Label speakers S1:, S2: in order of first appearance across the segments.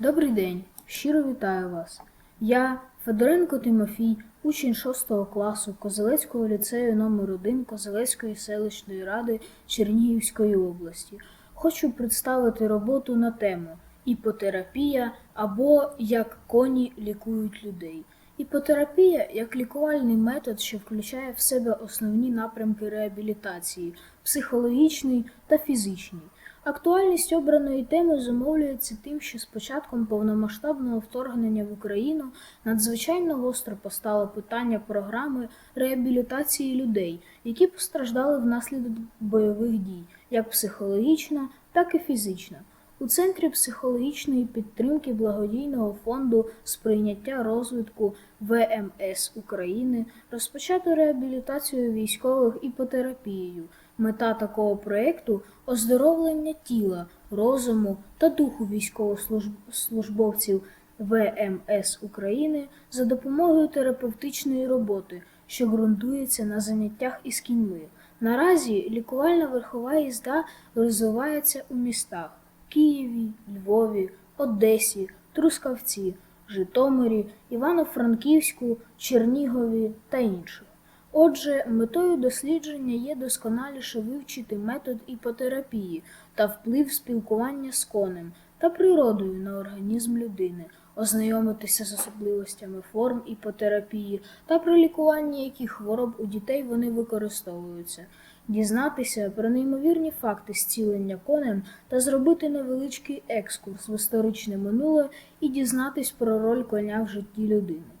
S1: Добрий день, щиро вітаю вас. Я Федоренко Тимофій, учень 6 класу Козелецького ліцею номер 1 Козелецької селищної ради Чернігівської області. Хочу представити роботу на тему іпотерапія або як коні лікують людей. Іпотерапія як лікувальний метод, що включає в себе основні напрямки реабілітації психологічний та фізичний. Актуальність обраної теми зумовлюється тим, що з початком повномасштабного вторгнення в Україну надзвичайно гостро постало питання програми реабілітації людей, які постраждали внаслідок бойових дій, як психологічно, так і фізично. У центрі психологічної підтримки благодійного фонду сприйняття розвитку ВМС України розпочато реабілітацію військових іпотерапією. Мета такого проєкту оздоровлення тіла, розуму та духу військовослужбовців ВМС України за допомогою терапевтичної роботи, що ґрунтується на заняттях із кіньми. Наразі лікувальна верхова їзда розвивається у містах Києві, Львові, Одесі, Трускавці, Житомирі, Івано-Франківську, Чернігові та інших. Отже, метою дослідження є досконаліше вивчити метод іпотерапії та вплив спілкування з конем та природою на організм людини, ознайомитися з особливостями форм іпотерапії та при лікуванні яких хвороб у дітей вони використовуються, дізнатися про неймовірні факти зцілення конем та зробити невеличкий екскурс в історичне минуле і дізнатись про роль коня в житті людини.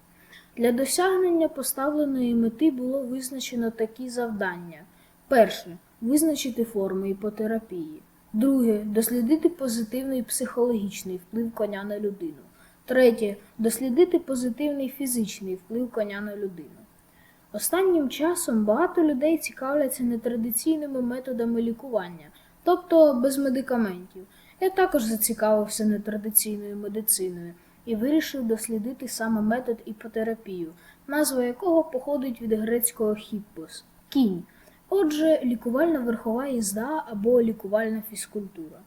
S1: Для досягнення поставленої мети було визначено такі завдання: перше визначити форми іпотерапії. Друге дослідити позитивний психологічний вплив коня на людину. Третє дослідити позитивний фізичний вплив коня на людину. Останнім часом багато людей цікавляться нетрадиційними методами лікування, тобто без медикаментів. Я також зацікавився нетрадиційною медициною і вирішив дослідити саме метод іпотерапію, назва якого походить від грецького хіппос кінь. Отже, лікувальна верхова їзда або лікувальна фізкультура.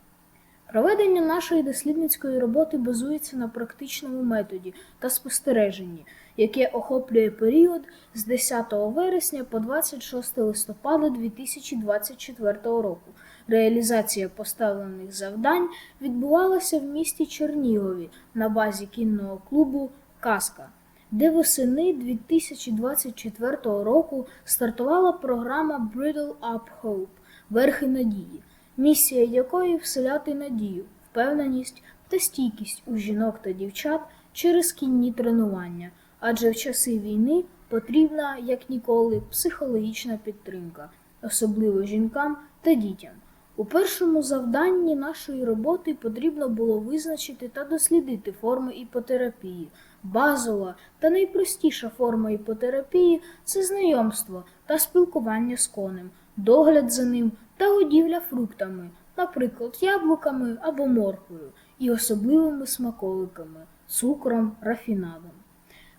S1: Проведення нашої дослідницької роботи базується на практичному методі та спостереженні, яке охоплює період з 10 вересня по 26 листопада 2024 року. Реалізація поставлених завдань відбувалася в місті Чернігові на базі кінного клубу Казка, де восени 2024 року стартувала програма Bridle Up Hope Верхи надії, місія якої вселяти надію, впевненість та стійкість у жінок та дівчат через кінні тренування, адже в часи війни потрібна як ніколи психологічна підтримка, особливо жінкам та дітям. У першому завданні нашої роботи потрібно було визначити та дослідити форми іпотерапії. Базова та найпростіша форма іпотерапії це знайомство та спілкування з конем, догляд за ним та годівля фруктами, наприклад, яблуками або морквою, і особливими смаколиками, цукром, рафінадом.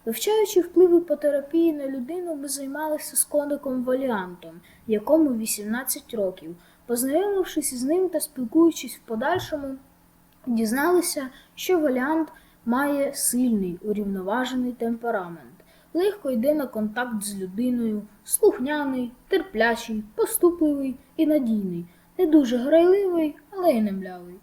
S1: Вивчаючи вплив іпотерапії на людину, ми займалися з коником Валіантом, якому 18 років. Познайомившись із ним та спілкуючись в подальшому, дізналися, що Валіант має сильний урівноважений темперамент, легко йде на контакт з людиною, слухняний, терплячий, поступливий і надійний, не дуже грайливий, але й немлявий.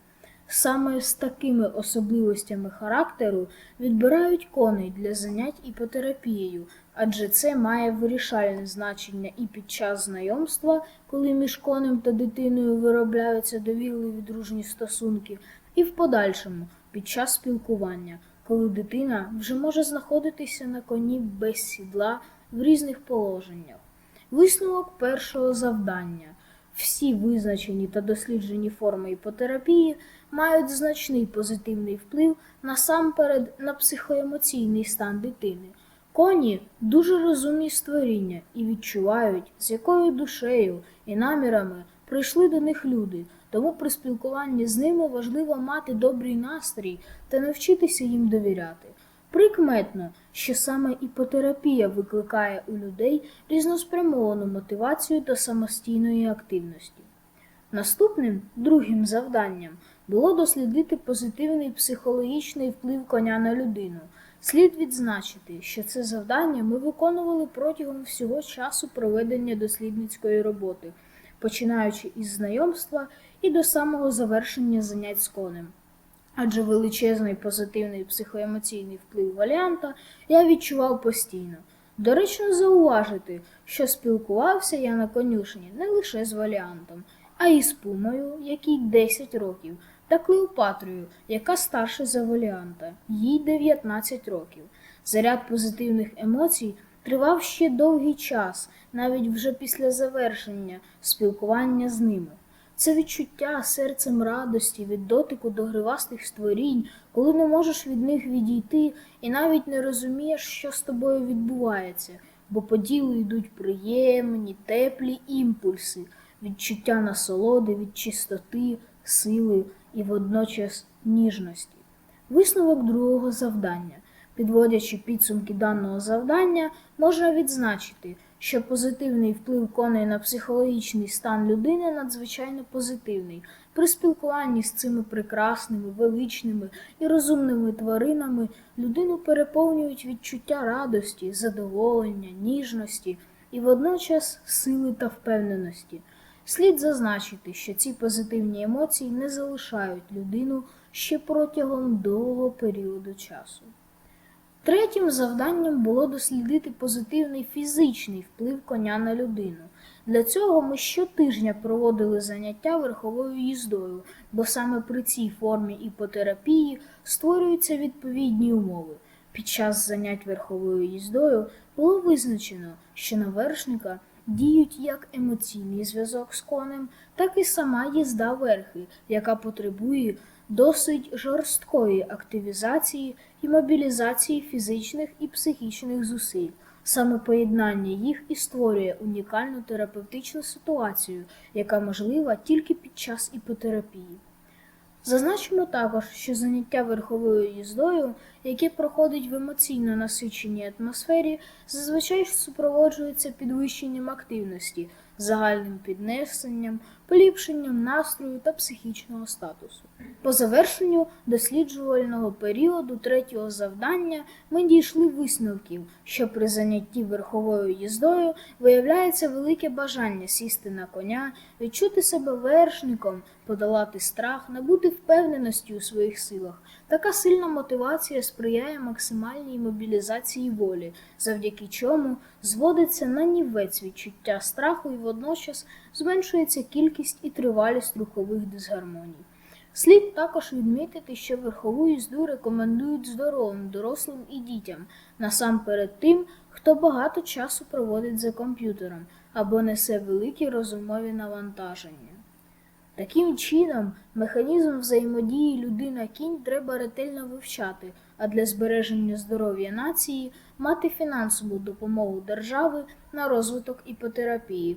S1: Саме з такими особливостями характеру відбирають коней для занять іпотерапією, адже це має вирішальне значення і під час знайомства, коли між конем та дитиною виробляються довірливі дружні стосунки, і в подальшому під час спілкування, коли дитина вже може знаходитися на коні без сідла в різних положеннях. Висновок першого завдання. Всі визначені та досліджені форми іпотерапії мають значний позитивний вплив насамперед на психоемоційний стан дитини. Коні дуже розумні створіння і відчувають, з якою душею і намірами прийшли до них люди, тому при спілкуванні з ними важливо мати добрий настрій та навчитися їм довіряти. Прикметно, що саме іпотерапія викликає у людей різноспрямовану мотивацію до самостійної активності. Наступним другим завданням було дослідити позитивний психологічний вплив коня на людину. Слід відзначити, що це завдання ми виконували протягом всього часу проведення дослідницької роботи, починаючи із знайомства і до самого завершення занять з конем. Адже величезний позитивний психоемоційний вплив валіанта я відчував постійно. Доречно зауважити, що спілкувався я на конюшні не лише з валіантом, а й з пумою, якій 10 років, та Клеопатрою, яка старша за валіанта, їй 19 років. Заряд позитивних емоцій тривав ще довгий час, навіть вже після завершення спілкування з ними. Це відчуття серцем радості від дотику до гривастих створінь, коли не можеш від них відійти і навіть не розумієш, що з тобою відбувається, бо по ділу йдуть приємні, теплі імпульси, відчуття насолоди від чистоти, сили і водночас ніжності. Висновок другого завдання. Підводячи підсумки даного завдання, можна відзначити, що позитивний вплив коней на психологічний стан людини надзвичайно позитивний. При спілкуванні з цими прекрасними, величними і розумними тваринами людину переповнюють відчуття радості, задоволення, ніжності і водночас сили та впевненості. Слід зазначити, що ці позитивні емоції не залишають людину ще протягом довгого періоду часу. Третім завданням було дослідити позитивний фізичний вплив коня на людину. Для цього ми щотижня проводили заняття верховою їздою, бо саме при цій формі іпотерапії створюються відповідні умови. Під час занять верховою їздою було визначено, що на вершника діють як емоційний зв'язок з конем, так і сама їзда верхи, яка потребує досить жорсткої активізації і мобілізації фізичних і психічних зусиль. Саме поєднання їх і створює унікальну терапевтичну ситуацію, яка можлива тільки під час іпотерапії. Зазначимо також, що заняття верховою їздою, яке проходить в емоційно насиченій атмосфері, зазвичай супроводжується підвищенням активності, загальним піднесенням, поліпшенням настрою та психічного статусу. По завершенню досліджувального періоду третього завдання ми дійшли висновків, що при занятті верховою їздою виявляється велике бажання сісти на коня, відчути себе вершником, подолати страх, набути впевненості у своїх силах. Така сильна мотивація сприяє максимальній мобілізації волі, завдяки чому зводиться на нівець відчуття страху і водночас зменшується кількість і тривалість рухових дисгармоній. Слід також відмітити, що верхову їзду рекомендують здоровим дорослим і дітям, насамперед тим, хто багато часу проводить за комп'ютером або несе великі розумові навантаження. Таким чином, механізм взаємодії людина-кінь треба ретельно вивчати, а для збереження здоров'я нації мати фінансову допомогу держави на розвиток іпотерапії,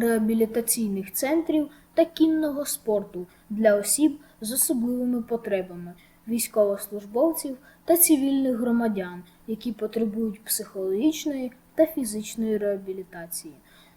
S1: реабілітаційних центрів та кінного спорту для осіб з особливими потребами, військовослужбовців та цивільних громадян, які потребують психологічної та фізичної реабілітації.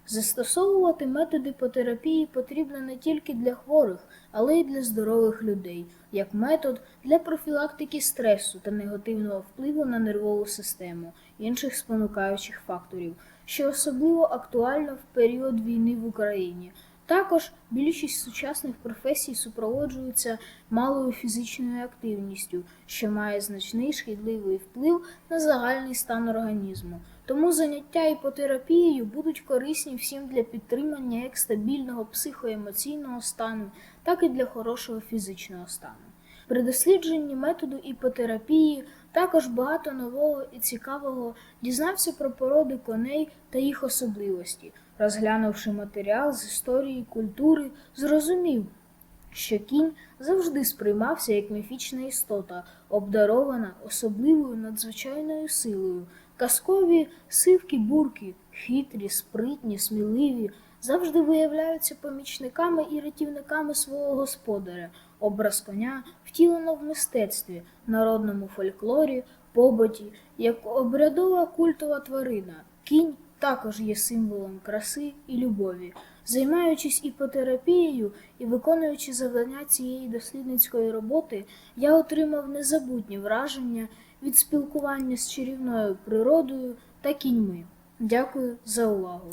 S1: Застосовувати методи по терапії потрібно не тільки для хворих, але й для здорових людей, як метод для профілактики стресу та негативного впливу на нервову систему, інших спонукаючих факторів, що особливо актуально в період війни в Україні. Також більшість сучасних професій супроводжуються малою фізичною активністю, що має значний шкідливий вплив на загальний стан організму. Тому заняття іпотерапією будуть корисні всім для підтримання як стабільного психоемоційного стану, так і для хорошого фізичного стану. При дослідженні методу іпотерапії також багато нового і цікавого дізнався про породи коней та їх особливості. Розглянувши матеріал з історії культури, зрозумів, що кінь завжди сприймався як міфічна істота, обдарована особливою надзвичайною силою. Казкові сивкі бурки, хитрі, спритні, сміливі, завжди виявляються помічниками і рятівниками свого господаря. Образ коня втілено в мистецтві, народному фольклорі, побуті, як обрядова культова тварина. Кінь також є символом краси і любові. Займаючись іпотерапією і виконуючи завдання цієї дослідницької роботи, я отримав незабутні враження від спілкування з чарівною природою та кіньми. Дякую за увагу!